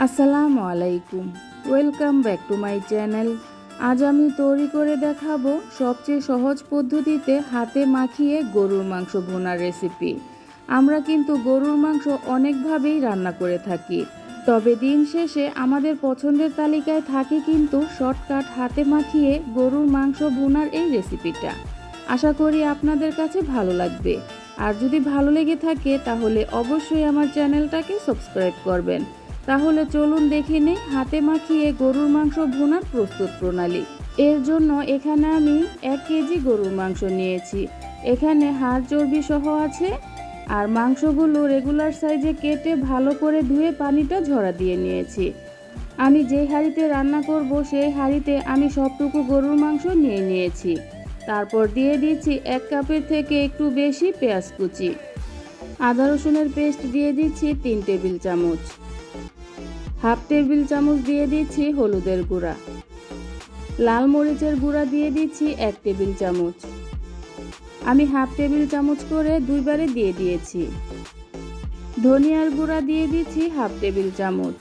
আসসালামু আলাইকুম। Welcome back to my channel আজ আমি তৈরি করে দেখাবো সবচেয়ে সহজ পদ্ধতিতে হাতে মাখিয়ে গরুর মাংস ভুনার রেসিপি আমরা কিন্তু গরুর মাংস অনেকভাবেই রান্না করে থাকি। তবে দিন শেষে আমাদের পছন্দের তালিকায় থাকে কিন্তু শর্টকাট হাতে মাখিয়ে গরুর মাংস ভুনার এই রেসিপিটা আশা করি আপনাদের কাছে ভালো লাগবে। আর যদি ভালো লেগে থাকে তাহলে অবশ্যই আমার চ্যানেলটাকে সাবস্ক্রাইব করবেন। তাহলে চলুন দেখে নেই হাতে মাখিয়ে গরুর মাংস ভুনার প্রস্তুত প্রণালী। এর জন্য এখানে আমি এক কেজি গরুর মাংস নিয়েছি। এখানে হাড় চর্বি সহ আছে আর মাংসগুলো রেগুলার সাইজে কেটে ভালো করে ধুয়ে পানিটা ঝরা দিয়ে নিয়েছি। আমি যেই হাঁড়িতে রান্না করব সেই হাঁড়িতে আমি সবটুকু গরুর মাংস নিয়ে নিয়েছি। তারপর দিয়ে দিচ্ছি এক কাপের থেকে একটু বেশি পেঁয়াজ কুচি। আদা রসুনের পেস্ট দিয়ে দিচ্ছি তিন টেবিল চামচ। হাফ টেবিল চামচ দিয়ে দিচ্ছি হলুদের গুঁড়া। লাল মরিচের গুঁড়া দিয়ে দিচ্ছি এক টেবিল চামচ। আমি হাফ টেবিল চামচ করে দুইবারে দিয়ে দিয়েছি। ধনিয়ার গুঁড়া দিয়ে দিচ্ছি হাফ টেবিল চামচ।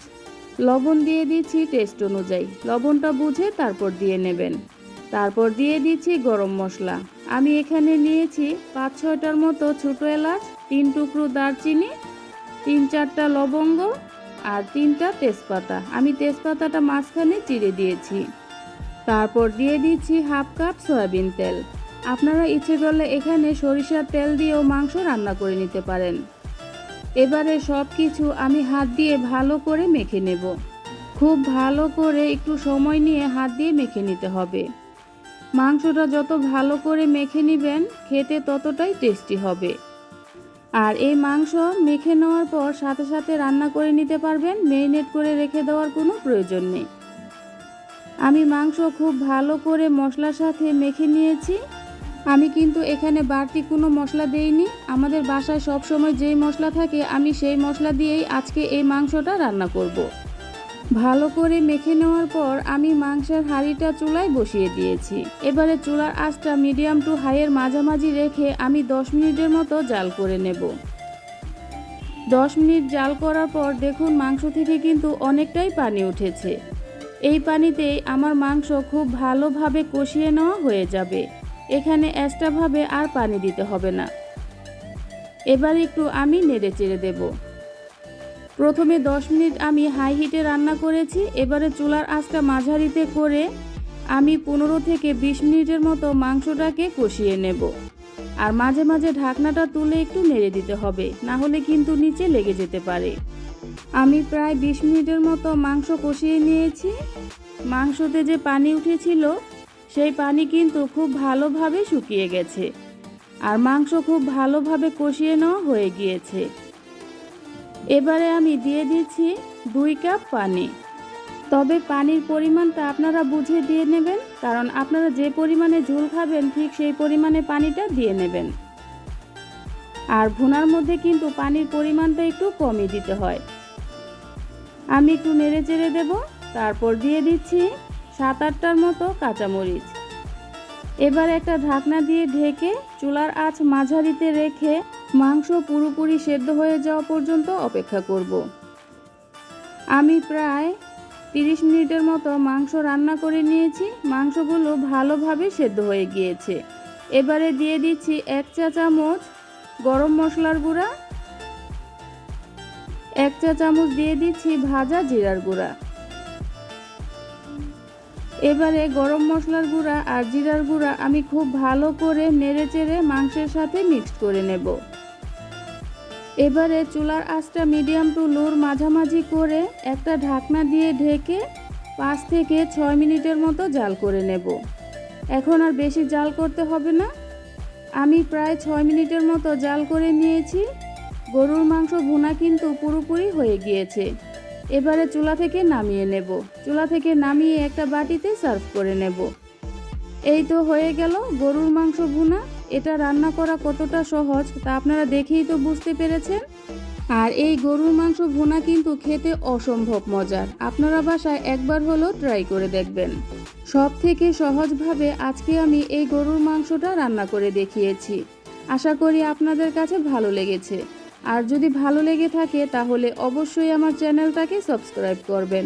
লবণ দিয়ে দিচ্ছি টেস্ট অনুযায়ী। লবণটা বুঝে তারপর দিয়ে নেবেন। তারপর দিয়ে দিচ্ছি গরম মশলা। আমি এখানে নিয়েছি পাঁচ ছয়টার মতো ছোটো এলাচ, তিন টুকরো দারচিনি, তিন চারটা লবঙ্গ আর তিনটা তেজপাতা। আমি তেজপাতাটা মাঝখানে চিড়ে দিয়েছি। তারপর দিয়ে দিচ্ছি হাফ কাপ সয়াবিন তেল। আপনারা ইচ্ছে করলে এখানে সরিষার তেল দিয়েও মাংস রান্না করে নিতে পারেন। এবারে সব কিছু আমি হাত দিয়ে ভালো করে মেখে নেব। খুব ভালো করে একটু সময় নিয়ে হাত দিয়ে মেখে নিতে হবে। মাংসটা যত ভালো করে মেখে নেবেন, খেতে ততটাই টেস্টি হবে। আর এই মাংস মেখে নেওয়ার পর সাথে সাথে রান্না করে নিতে পারবেন। মেরিনেট করে রেখে দেওয়ার কোনো প্রয়োজন নেই। আমি মাংস খুব ভালো করে মশলার সাথে মেখে নিয়েছি। আমি কিন্তু এখানে বাড়তি কোনো মশলা দেইনি। আমাদের বাসায় সবসময় যেই মশলা থাকে, আমি সেই মশলা দিয়েই আজকে এই মাংসটা রান্না করব। ভালো করে মেখে নেওয়ার পর আমি মাংসের হাঁড়িটা চুলায় বসিয়ে দিয়েছি। এবারে চুলার আঁচটা মিডিয়াম টু হাইয়ের মাঝামাঝি রেখে আমি দশ মিনিটের মতো জাল করে নেব। দশ মিনিট জাল করার পর দেখুন মাংস থেকে কিন্তু অনেকটাই পানি উঠেছে। এই পানিতেই আমার মাংস খুব ভালোভাবে কষিয়ে নেওয়া হয়ে যাবে। এখানে এক্সট্রাভাবে আর পানি দিতে হবে না। এবার একটু আমি নেড়ে চেড়ে দেবো। প্রথমে 10 মিনিট আমি হাই হিটে রান্না করেছি, এবারে চুলার আঁচটা মাঝারিতে করে আমি পনেরো থেকে ২০ মিনিটের মতো মাংসটাকে কষিয়ে নেব। আর মাঝে মাঝে ঢাকনাটা তুলে একটু নেড়ে দিতে হবে, না হলে কিন্তু নিচে লেগে যেতে পারে। আমি প্রায় ২০ মিনিটের মতো মাংস কষিয়ে নিয়েছি। মাংসতে যে পানি উঠেছিল, সেই পানি কিন্তু খুব ভালোভাবে শুকিয়ে গেছে। আর মাংস খুব ভালোভাবে কষিয়ে নেওয়া হয়ে গিয়েছে। এবারে আমি দিয়ে দিচ্ছি দুই কাপ পানি। তবে পানির পরিমাণটা আপনারা বুঝে দিয়ে নেবেন, কারণ আপনারা যে পরিমাণে ঝোল খাবেন ঠিক সেই পরিমাণে পানিটা দিয়ে নেবেন। আর ভুনার মধ্যে কিন্তু পানির পরিমাণটা একটু কমই দিতে হয়। আমি একটু নেড়ে চেড়ে দেবো, তারপর দিয়ে দিচ্ছি সাত আটটার মতো কাঁচামরিচ। এবার একটা ঢাকনা দিয়ে ঢেকে চুলার আঁচ মাঝারিতে রেখে মাংস পুরোপুরি সেদ্ধ হয়ে যাওয়া পর্যন্ত অপেক্ষা করব। আমি প্রায় তিরিশ মিনিটের মতো মাংস রান্না করে নিয়েছি। মাংসগুলো ভালোভাবে সেদ্ধ হয়ে গিয়েছে। এবারে দিয়ে দিচ্ছি এক চা চামচ গরম মশলার গুঁড়া। এক চা চামচ দিয়ে দিচ্ছি ভাজা জিরার গুঁড়া। এবারে গরম মশলার গুঁড়া আর জিরার গুঁড়া আমি খুব ভালো করে নেড়ে চেড়ে মাংসের সাথে মিক্সড করে নেব। এবারে চুলার আঁচটা মিডিয়াম টু লোর মাঝামাঝি করে একটা ঢাকনা দিয়ে ঢেকে পাঁচ থেকে ছয় মিনিটের মতো জাল করে নেব। এখন আর বেশি জাল করতে হবে না। আমি প্রায় ছয় মিনিটের মতো জাল করে নিয়েছি। গরুর মাংস ভুনা কিন্তু পুরোপুরি হয়ে গিয়েছে। এবারে চুলা থেকে নামিয়ে নেব। চুলা থেকে নামিয়ে একটা বাটিতে সার্ভ করে নেব। এই তো হয়ে গেল গরুর মাংস ভুনা। এটা রান্না করা কতটা সহজ, তা আপনারা দেখেই তো বুঝতে পেরেছেন। আর এই গরুর মাংস ভুনা কিন্তু খেতে অসম্ভব মজার। আপনারা বাসায় একবার হলেও ট্রাই করে দেখবেন। সব থেকে সহজভাবে আজকে আমি এই গরুর মাংসটা রান্না করে দেখিয়েছি। আশা করি আপনাদের কাছে ভালো লেগেছে। আর যদি ভালো লেগে থাকে, তাহলে অবশ্যই আমার চ্যানেলটাকে সাবস্ক্রাইব করবেন।